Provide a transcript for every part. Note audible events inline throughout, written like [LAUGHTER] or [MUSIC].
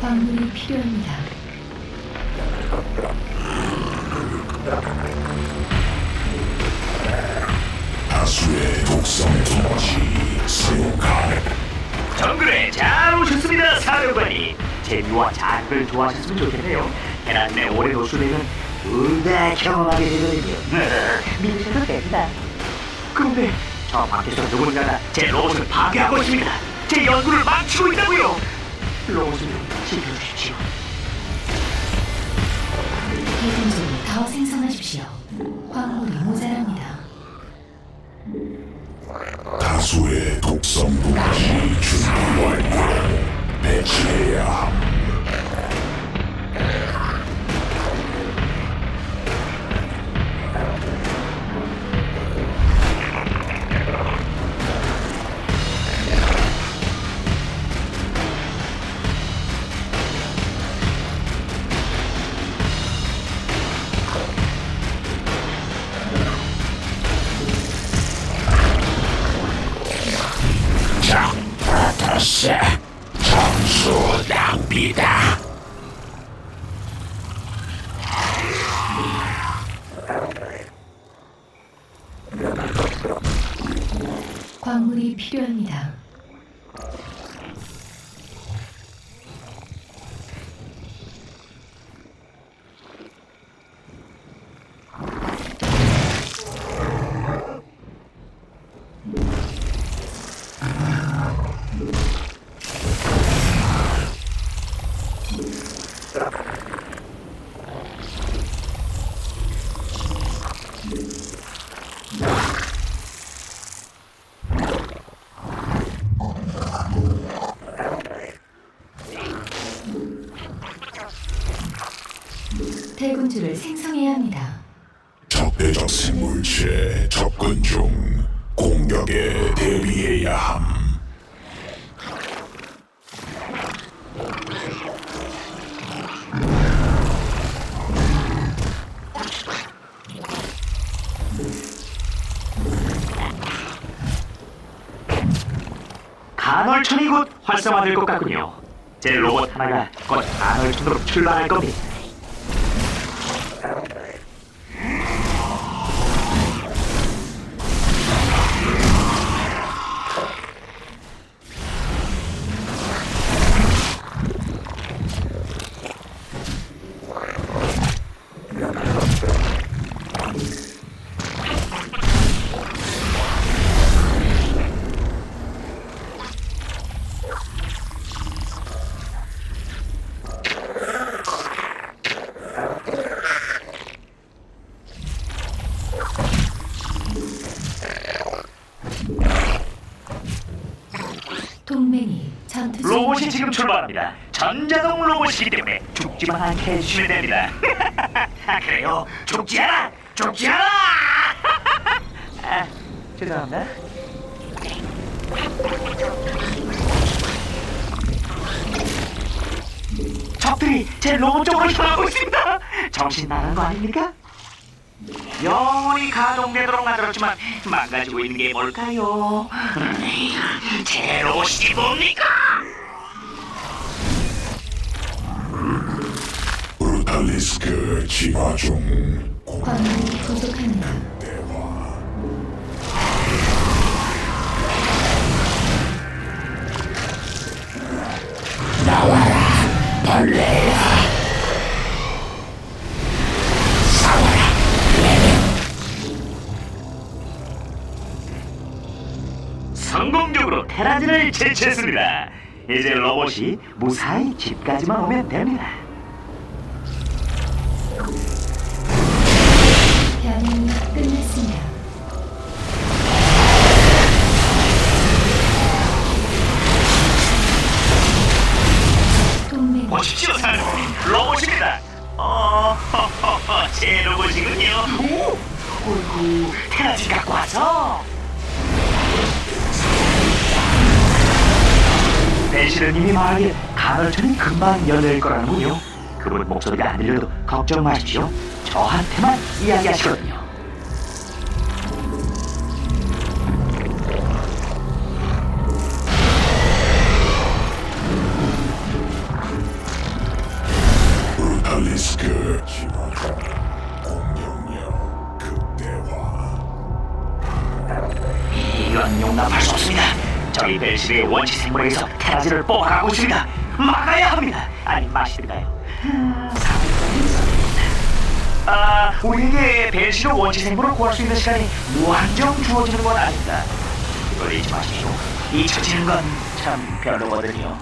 광물이 필요합니다. 다수의 독성 사용 가능. 정글에 잘 오셨습니다, 사령관님. 재미와 자극을 좋아하셨으면 좋겠네요. 해남에 오래 노출되면 둘다 경험하게 되거든요. [LAUGHS] 믿으셔도 됩니다. 그런데 저 밖에서 누군가가 제 로봇을 파괴하고 있습니다. 제 연구를 망치고 있다고요. 로봇을 지켜주십시오. 대군주를 더 생성하십시오. 광물이 모자랍니다. 다수의 독성 도시 준비 완료. 배치해야 함. 광물이 필요합니다. 대군주를 생성해야 합니다. 적대적 생물체 접근 중. 공격에 대비해야 함. 간헐천이 곧 활성화될 것 같군요. 제 로봇 하나가 곧 간헐천으로 출발할 겁니다. 출발합니다. 전자동 로봇이기 때문에 죽지만 않게 해주시면 됩니다. [LAUGHS] 아 그래요? 죽지 않아! 죽지 않아! [LAUGHS] 아, 죄송합니다. 적들이 제 로봇 쪽으로 향하고 있습니다. 정신 나간 거 아닙니까? 영원히 가동되도록 만들었지만 망가지고 있는 게 뭘까요? 음, 제 로봇이 뭡니까? 리스크 진화 중. 공- 광물이 부족합니다. 대화. 성공적으로 테라진을 제치했습니다. 이제 로봇이 무사히 집까지만 오면 됩니다. 어이구, 테라진 갖고 와서. 배시르님이 말하길 간헐천이 금방 열릴 거라는군요. 그분 목소리가 안 들려도 걱정 마십시오. 저한테만 이야기하시거든요. 생물에게서 테라지를 뽑아가고 있습니다. 막아야 합니다. 아니 마시든가요. 아, 우리에게 벨시르 원시 생물을 구할 수 있는 시간이 무한정 주어지는 건 아닙니다. 이걸 잊지 마십시오. 잊혀지는 건 참 별로거든요.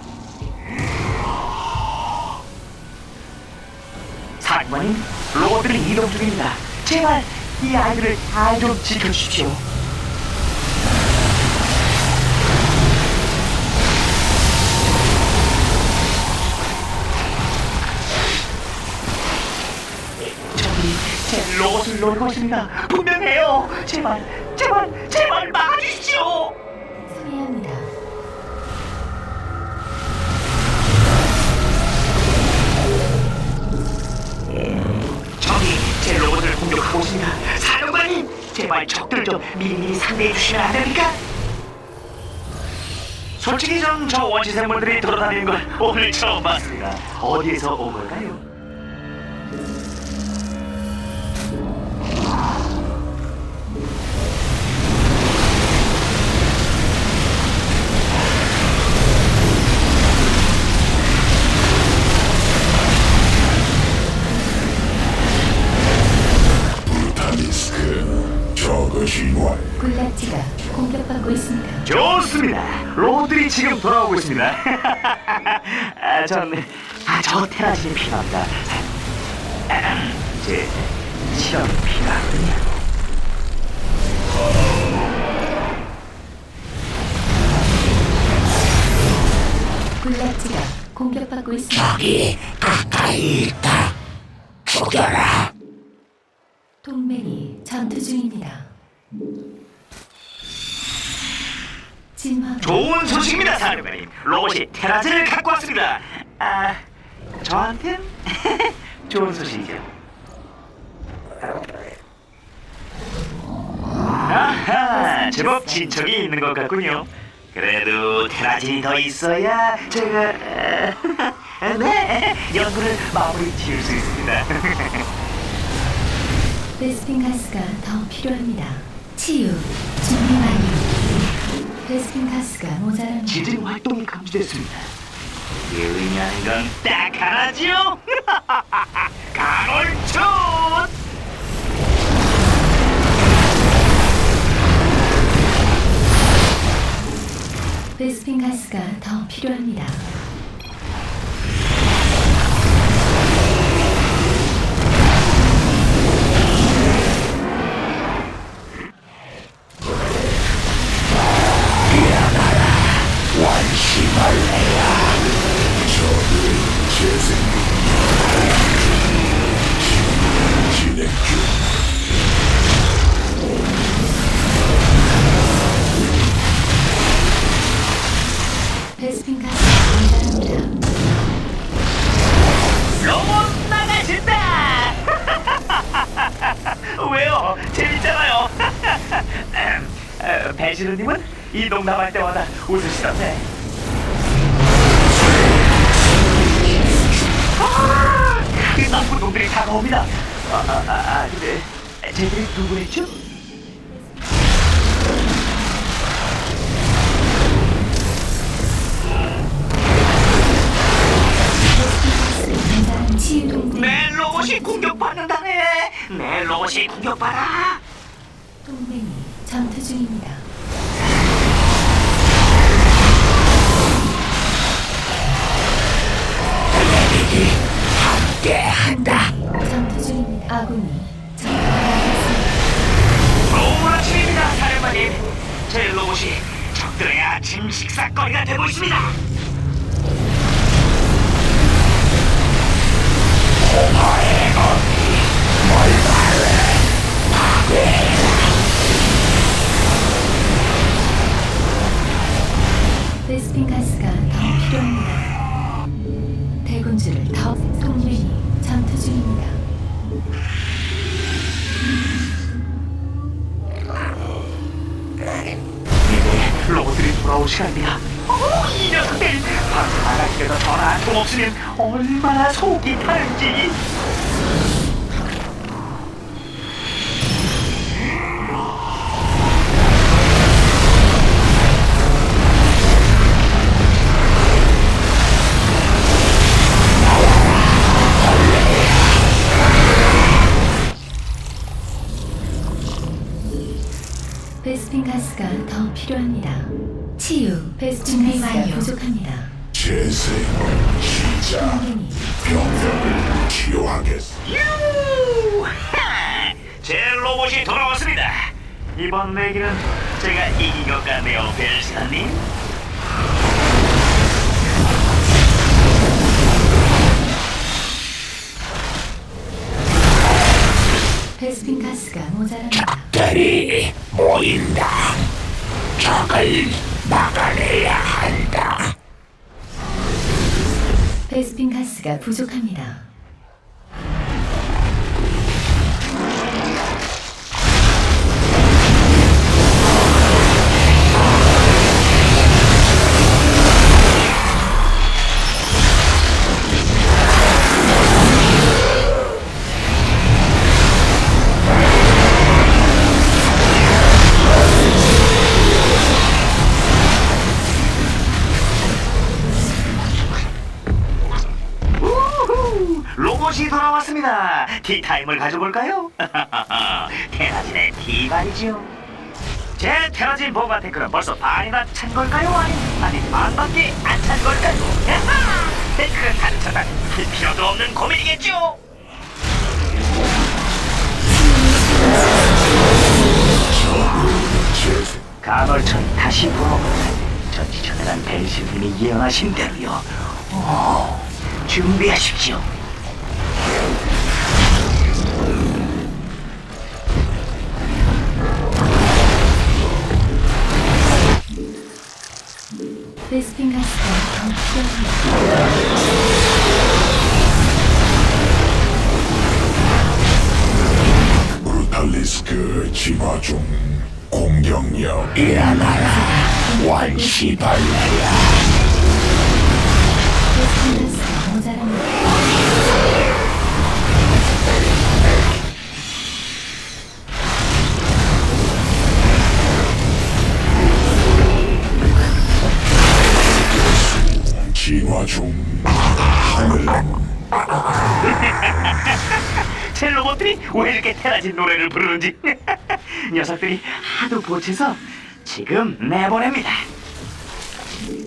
사관님, 로봇들이 이동 중입니다. 제발 이 아이들을 잘 좀 지켜주십시오. 제 로봇을 노리고 있습니다. 분명해요. 제발, 제발, 제발 막아주십시오. 생성해야 합니다. 저기 제 로봇을 공격하고 있습니다. 사령관님, 제발 적들 좀 미리미리 상대해 주시면 안 됩니까? 솔직히 전 저 원시 생물들이 돌아다니는 걸 오늘 처음 봤습니다. 어디에서 온 걸까요? 진화 군락지가 공격받고 있습니다. 좋습니다. 로봇들이 지금 돌아오고 있습니다. [LAUGHS] 아, 전, 아, 저 테라진이 필요합니다. 아, 제 실험이 필요하거든요. 군락지가 공격받고 있습니다. 저기 가까이 있다 죽여라 동맹이 전투 중입니다. 진화 좋은 소식입니다, 사령관님. 로봇이 테라진을 갖고 왔습니다. 아, 저한텐 [LAUGHS] 좋은 소식이죠. 아하, 제법 진척이 있는 것 같군요. 그래도 테라진이 더 있어야 제가 아, [LAUGHS] 네 연구를 마무리 지을 수 있습니다. [LAUGHS] 베스핀 가스가 더 필요합니다. 치유 준비 완료. 베스핀 가스가 모자랍니다. 지진 활동이 감지됐습니다. 의미하는 건 딱 하나죠. 강월촌. 베스핀 가스가 더 필요합니다. 시르님은 이 농담할 때마다 웃으시던데. 아, 그 나쁜 놈들이 다가옵니다. 아, 아, 아, 아 근데 쟤들이 누구랬죠? 내 로봇이 공격받는다네. 내 로봇이 공격받아. 동맹이 전투 중입니다. 아군이 좋은 아침입니다, 사령관님. 제 로봇이 적들의 아침 식사거리가 되고 있습니다. 있습니다. 베스핀 가스가 더 필요합니다. 대군주를 더 동맹이 전투 중입니다. 이제 로봇들이 돌아올 시간이야. 오, 이 녀석들! 바로 나갈 때도 전화 한통 없으면 얼마나 속이 타는지. 가스가 더 필요합니다. 치유. 베스핀 가스가 부족합니다. 재생 시작 동맹이 병력을 치유하겠어 유하! 제 로봇이 돌아왔습니다. 이번 내기는 제가 이긴 것 같네요, 벨사님. 베스핀 가스가 모자랍니다. 적들이 모인다 적을 막아내야 한다 베스핀 가스가 부족합니다. 티타임을 가져볼까요? [LAUGHS] 테라진의 티 말이죠. 제 테라진 보관 탱크는 벌써 반이나 찬 걸까요? 아니, 아니 반밖에 안 찬 걸까요? 탱크를 가르쳐다 할 필요도 없는 고민이겠죠? 간헐천이 다시 돌아옵니다. 전지전능한 벨신님이 예언하신 대로요. 오, 준비하십시오. 베스핀. 브루탈리스크 진화 중 공격력 일어나라 원시벌레야 베스핀 가스 테라진 노래를 부르는지 [LAUGHS] 녀석들이 하도 보채서 지금 내보냅니다.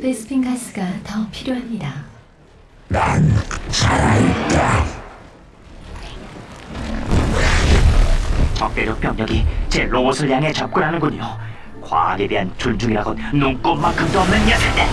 베스핀 가스가 더 필요합니다. 난 살아있다 적대적 병력이 제 로봇을 향해 접근하는군요. 과학에 대한 존중이라고 눈꼽만큼도 없는 녀석들.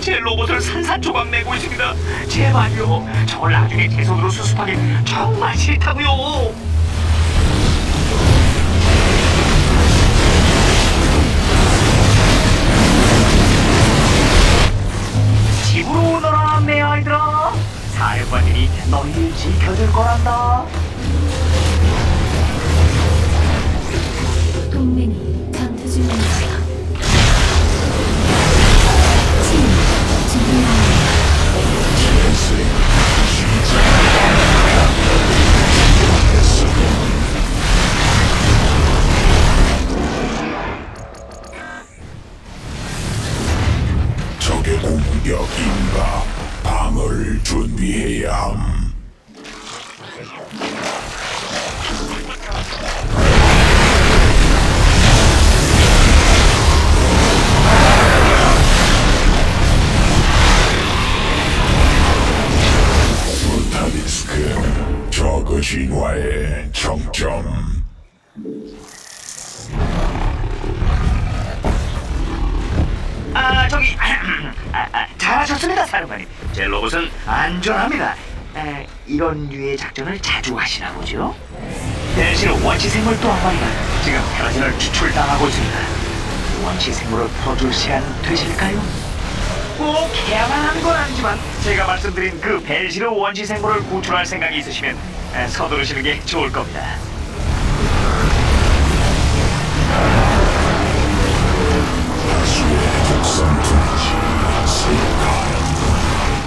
제 로봇을 산산조각 내고 있습니다. 제발요. 저걸 나중에 제 손으로 수습하기 정말 싫다고요. 사령관님이 너희를 지켜줄 거란다. 무탈리스크 저그 진화의 정점 아 저기 아, 아, 잘하셨습니다 사령관님 제 로봇은 안전합니다 에, 이런 류의 작전을 자주 하시나 보죠? 대신 원시 생물 또 한 마리가 지금 테라진을 추출당하고 있습니다 원시 생물을 풀어줄 시간 되실까요? 꼭 해야만 하는 건 아니지만 제가 말씀드린 그 벨시르 원시 생물을 구출할 생각이 있으시면 에, 서두르시는 게 좋을 겁니다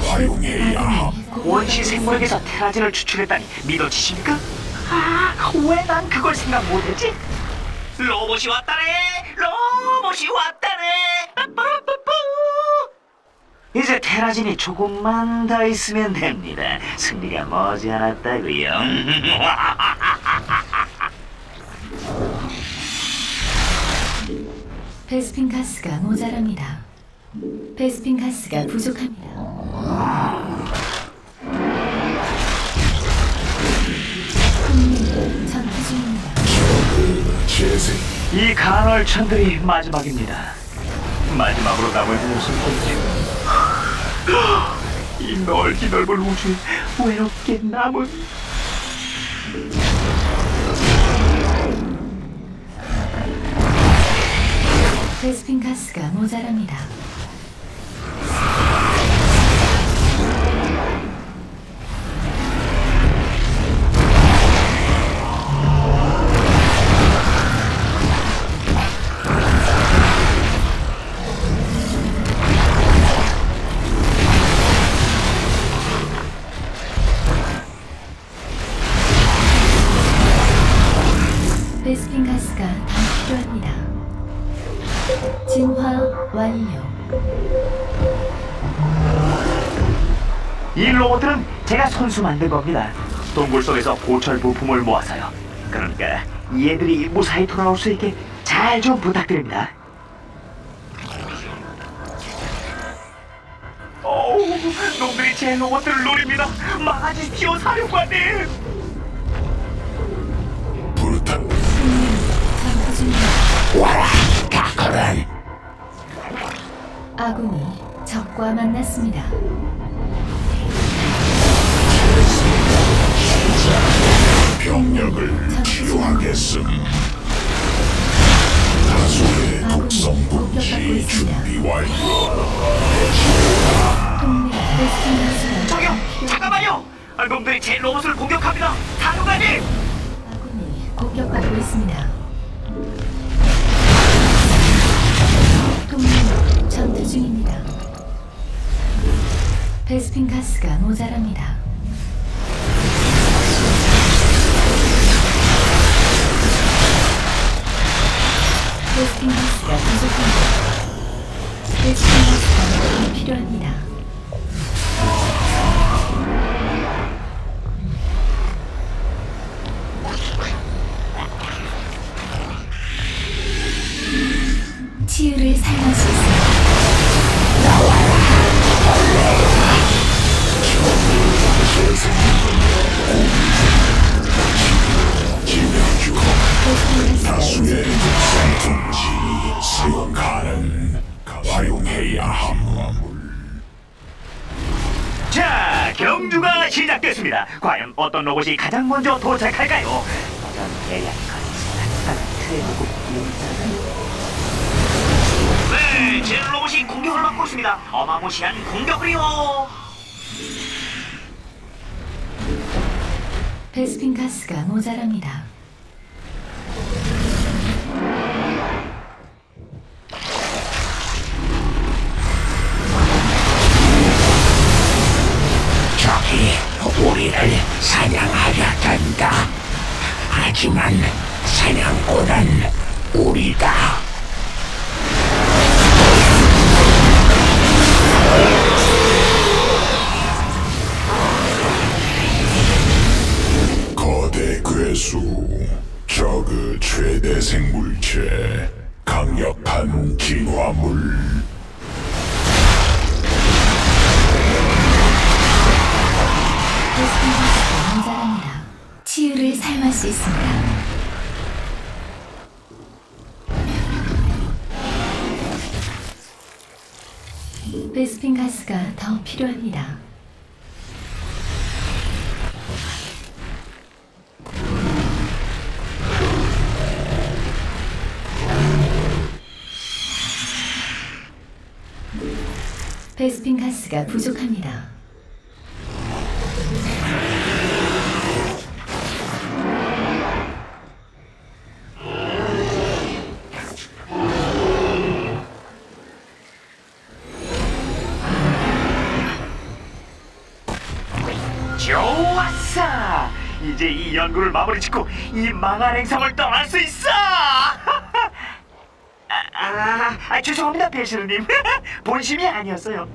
활용해야 함 원시 생물에게서 테라진을 추출했다니 믿어지십니까? 아, 왜 난 그걸 생각 못했지? 로봇이 왔다네! 로봇이 왔다네! 빠빠라빠빠! 이제 테라진이 조금만 더 있으면 됩니다. 승리가 머지않았다고요. [LAUGHS] 베스핀 가스가 모자랍니다. 베스핀 가스가 부족합니다. 동맹 전투 중입니다. 재생 이 간헐천들이 마지막입니다. 마지막으로 남을 모습 보죠. 이 넓기 넓은 우주에 외롭게 남은 베스핀 가스가 모자랍니다. 베스핀 가스가 더 필요합니다. 진화 완료. 이 로봇들은 제가 손수 만든 겁니다. 동굴 속에서 고철 부품을 모아서요. 그러니까 얘들이 무사히 돌아올 수 있게 잘 좀 부탁드립니다. 어우, 놈들이 제 로봇들을 노립니다. 막아주십시오, 사령관님. 와라 다커란 아군이 적과 만났습니다. 병력을 치유하겠음 다수의 독성 둥지 준비 완료 베스핀 가스가 저기요, 잠깐만요. 아, 놈들이 제 로봇을 공격합니다. 사령관님. 아군이 공격받고 있습니다. 중입니다. 베스핀 가스가 모자랍니다. 베스핀 가스가 부족합니다. 베스핀 가스가 더 필요합니다. 경주가 시작됐습니다. 과연 어떤 로봇이 가장 먼저 도착할까요? 어떤 계략이 거짓말, 트레하고 네, 제 로봇이 공격을 받고 있습니다. 어마무시한 공격을요. 베스핀 가스가 모자랍니다. 적이 우리를 사냥하려단다. 하지만 사냥꾼은 우리다. 필요합니다. 베스핀 가스가 부족합니다. 연구를 마무리 짓고 이 망할 행성을 떠날 수 있어. [LAUGHS] 아, 아, 아 죄송합니다, 배시르님. [LAUGHS] 본심이 아니었어요.